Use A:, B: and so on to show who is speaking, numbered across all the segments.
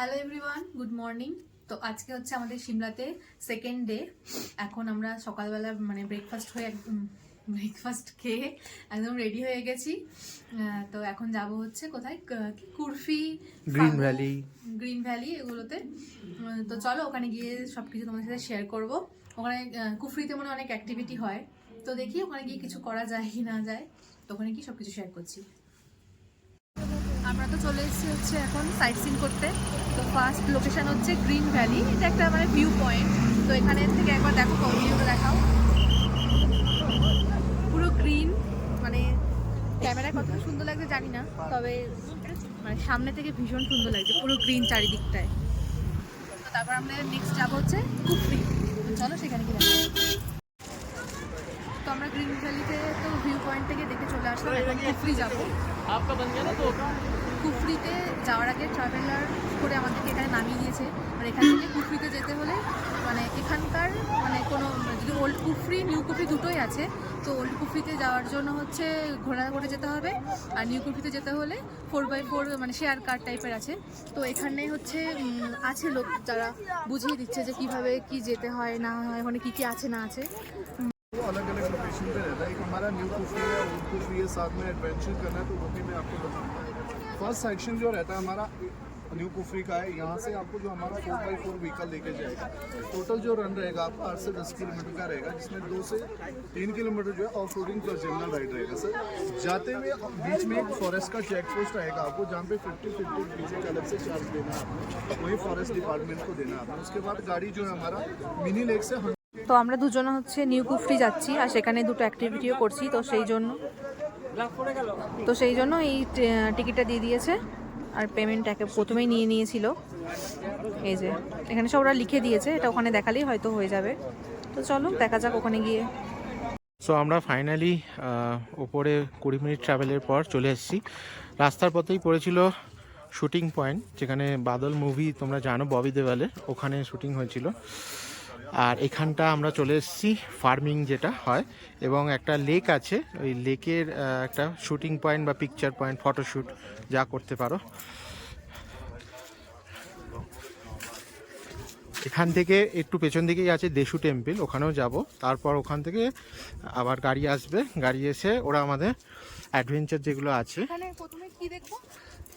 A: Hello everyone good morning তো আজকে হচ্ছে আমাদের সিমলাতে সেকেন্ড ডে এখন আমরা সকালবেলা মানে ব্রেকফাস্ট হয়ে একদম ব্রেকফাস্ট খেয়ে একদম রেডি হয়ে গেছি। তো এখন যাব হচ্ছে কোথায়? কুরফি
B: গ্রিন ভ্যালি
A: গ্রিন ভ্যালি এগুলোতে। তো চলো ওখানে গিয়ে সব কিছু তোমাদের সাথে শেয়ার করব। ওখানে কুফরিতে মনে অনেক অ্যাক্টিভিটি হয়। তো দেখি ওখানে গিয়ে কিছু করা যায় কি না যায়। তো ওখানে কি সব কিছু শেয়ার করছি। আমরা তো চলে এসেছি হচ্ছে এখন সাইট সিন করতে। তো ফার্স্ট লোকেশান হচ্ছে গ্রিন ভ্যালি এটা একটা মানে ভিউ পয়েন্ট তো এখানে থেকে একবার দেখো ভিউটা দেখাও। পুরো গ্রিন মানে ক্যামেরায় কতটা সুন্দর লাগছে জানি না, তবে মানে সামনে থেকে ভীষণ সুন্দর লাগছে পুরো গ্রিন চারিদিকটায়। তো তারপর আমরা নেক্সট যাব হচ্ছে কুফরি। চলো সেখানে গিয়ে তো আমরা গ্রিন ভ্যালিতে তো ভিউ পয়েন্ট থেকে দেখে চলে আসলাম, এখন কুফরি যাব। কুফরিতে যাওয়ার আগে ট্রাভেলার করে আমাদেরকে এখানে নামিয়ে দিয়েছে। আর এখান থেকে কুফরিতে যেতে হলে মানে এখানকার মানে কোনো, যদি ওল্ড কুফরি নিউ কুফরি দুটোই আছে, তো ওল্ড কুফরিতে যাওয়ার জন্য হচ্ছে ঘোড়া করে যেতে হবে। আর নিউ কুফরিতে যেতে হলে ফোর বাই ফোর মানে শেয়ার কার টাইপের আছে। তো এখানে হচ্ছে আছে লোক যারা বুঝিয়ে দিচ্ছে যে কীভাবে কি যেতে হয়, না হয় ওখানে কী কী আছে, না আছে।
C: वो अलग अलग लोकेशन पे रहता है। एक हमारा न्यू कुफरी है ओल्ड कुफरी है, साथ में एडवेंचर करना है तो वो भी मैं आपको बताऊँगा। फ़र्स्ट सेक्शन जो रहता है हमारा न्यू कुफरी का है, यहाँ से आपको जो हमारा फोर बाई फोर व्हीकल लेके जाएगा। टोटल जो रन रहेगा, आपका आठ से दस किलोमीटर का रहेगा, जिसमें दो से तीन किलोमीटर जो है off roading plus general ride रहेगा, सर। जाते हुए बीच में एक फॉरेस्ट का चेक पोस्ट रहेगा आपको, जहाँ पे फिफ्टी फिफ्टी रुपीज़ एक अलग से चार्ज देना है आपको। वही फॉरेस्ट डिपार्टमेंट को देना है आपको। उसके बाद गाड़ी जो है हमारा मिनी लेक से
A: তো আমরা দুজনে হচ্ছে নিউ কুফরি যাচ্ছি, আর সেখানে দুটো অ্যাক্টিভিটিও করছি, তো সেই জন্য। তো সেই জন্য এই টিকিটটা দিয়ে দিয়েছে, আর পেমেন্ট একে প্রথমেই নিয়ে নিয়েছিল। এই যে, এখানে সব ওরা লিখে দিয়েছে, এটা ওখানে দেখালেই হয়তো হয়ে যাবে। তো চলো, দেখা যাক ওখানে গিয়ে।
B: সো আমরা ফাইনালি ওপরে কুড়ি মিনিট ট্রাভেলের পর চলে এসেছি। রাস্তার পথেই পড়েছিল শুটিং পয়েন্ট যেখানে বাদল মুভি তোমরা জানো, ববি দেওয়ালের ওখানে শুটিং হয়েছিল। আর এখানটা আমরা চলে এসেছি ফার্মিং যেটা হয় এবং একটা লেক আছে। ওই লেকের একটা শুটিং পয়েন্ট বা পিকচার পয়েন্ট ফটোশ্যুট যা করতে পারো। এখান থেকে একটু পেছন দিকেই আছে দেশু টেম্পল ওখানেও যাব। তারপর ওখান থেকে আবার গাড়ি আসবে। গাড়ি এসে ওরা আমাদের অ্যাডভেঞ্চার যেগুলো আছে।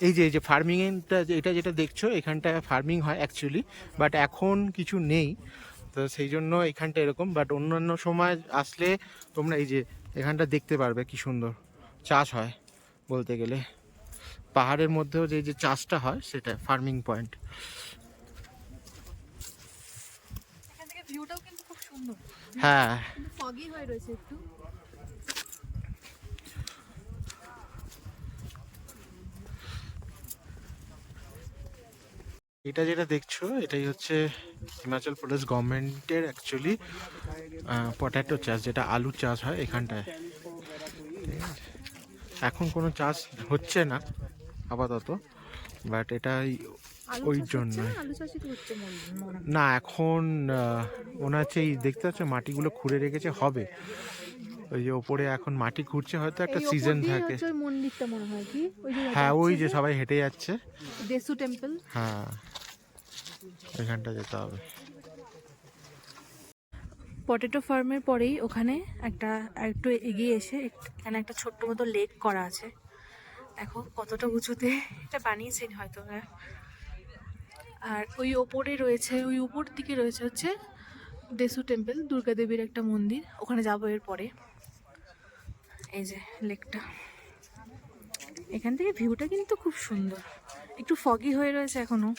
B: এই যে এই যে ফার্মিংটা এটা যেটা দেখছ এখানটা ফার্মিং হয় অ্যাকচুয়ালি বাট এখন কিছু নেই। তো সেই জন্য এখানটা এরকম বাট অন্যান্য সময় আসলে তোমরা এই যে এখানটা দেখতে পারবে কি সুন্দর চাষ হয় বলতে গেলে। পাহাড়ের মধ্যেও যে যে চাষটা হয় সেটা ফার্মিং পয়েন্ট হ্যাঁ।
A: ফগি হয়ে রয়েছে একটু।
B: এটা যেটা দেখছ এটাই হচ্ছে হিমাচল প্রদেশ গভর্নমেন্টের অ্যাকচুয়ালি পটাটো চাষ যেটা আলু চাষ হয় এখানটায়। এখন কোনো চাষ হচ্ছে না আপাতত বাট এটাই
A: আলু
B: ওই জন্য
A: না?
B: এখন ওনার হচ্ছে এই দেখতে পাচ্ছ মাটিগুলো খুঁড়ে রেখেছে হবে। ওই যে ওপরে এখন মাটি খুঁড়ছে হয়তো একটা সিজন থাকে।
A: ওই মন্দিরটা মনে হয় কি? ওই
B: হ্যাঁ ওই যে সবাই হেঁটে যাচ্ছে।
A: দেসু টেম্পল
B: হ্যাঁ ওইখানটা যেতে হবে।
A: পটেটো ফার্মের পরেই ওখানে একটা একটু এগিয়ে এসে এখানে একটা ছোট্ট মতো লেক করা আছে। দেখো কতটা উঁচুতে এটা বানিয়েছেন হয়তো হ্যাঁ আর ওই ওপরে রয়েছে ওই উপর দিকে রয়েছে হচ্ছে দেসু টেম্পল দুর্গা দেবীর একটা মন্দির। ওখানে যাব এর পরে এই যে লেকটা। এখান থেকে ভিউটা কিন্তু খুব সুন্দর। একটু ফগি হয়ে রয়েছে এখনও।